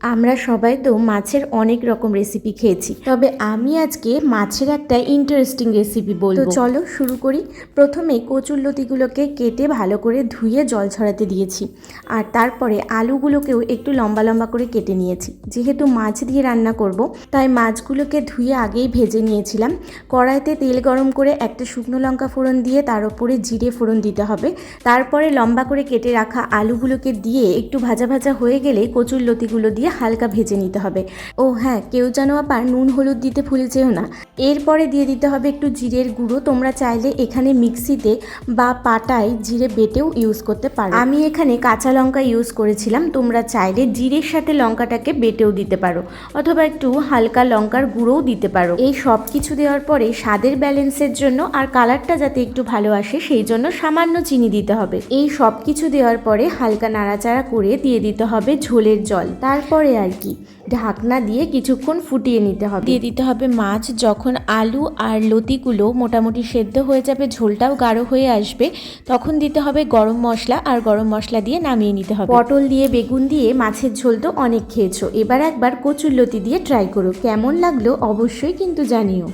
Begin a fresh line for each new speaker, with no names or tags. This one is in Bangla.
আমরা সবাই তো মাছের অনেক রকম রেসিপি খেয়েছি। তবে আমি আজকে মাছের একটা ইন্টারেস্টিং রেসিপি বলব। চলো শুরু করি। প্রথমে কচুর লতিগুলোকে কেটে ভালো করে ধুয়ে জল ছড়াতে দিয়েছি। আর তারপরে আলুগুলোকেও একটু লম্বা লম্বা করে কেটে নিয়েছি। যেহেতু মাছ দিয়ে রান্না করব তাই মাছগুলোকে ধুয়ে আগেই ভেজে নিয়েছিলাম। কড়াইতে তেল গরম করে একটা শুকনো লঙ্কা ফোড়ন দিয়ে তার উপরে জিরে ফোড়ন দিতে হবে। তারপরে লম্বা করে কেটে রাখা আলুগুলোকে দিয়ে একটু ভাজা ভাজা হয়ে গেলে কচুর লতিগুলো দিয়ে হালকা ভেজে নিতে হবে। ও হ্যাঁ কেউ যেন আবার নুন, হলুদ দিতে ভুলে যেও না। এরপরে দিয়ে দিতে হবে একটু জিরের গুঁড়ো। তোমরা চাইলে এখানে মিক্সিতে বা পাটায় জিরে বেটেও ইউজ করতে পারো। আমি এখানে কাঁচা লঙ্কা ইউজ করেছিলাম। তোমরা চাইলে জিরের সাথে লঙ্কাটাকে বেটেও দিতে পারো। অথবা একটু হালকা লঙ্কার গুঁড়োও দিতে পারো। এই সব কিছু দেওয়ার পরে স্বাদের ব্যালেন্সের জন্য আর কালারটা যাতে একটু ভালো আসে, সেই জন্য সামান্য চিনি দিতে হবে। এই সব কিছু দেওয়ার পরে হালকা নাড়াচাড়া করে দিয়ে দিতে হবে ঝোলের জল। তারপরে আর কি ঢাকনা দিয়ে কিছুক্ষণ ফুটিয়ে নিতে হবে। দিয়ে দিতে হবে মাছ যখন আলু আর লতিগুলো মোটামুটি সেদ্ধ হয়ে যাবে ঝোলটাও গাঢ় হয়ে আসবে তখন দিতে হবে গরম মশলা আর গরম মশলা দিয়ে নামিয়ে নিতে হবে। পটল দিয়ে বেগুন দিয়ে মাছের ঝোল তো অনেক খেয়েছো এবার একবার কচুর লতি দিয়ে ট্রাই করো কেমন লাগল অবশ্যই কিন্তু জানিও।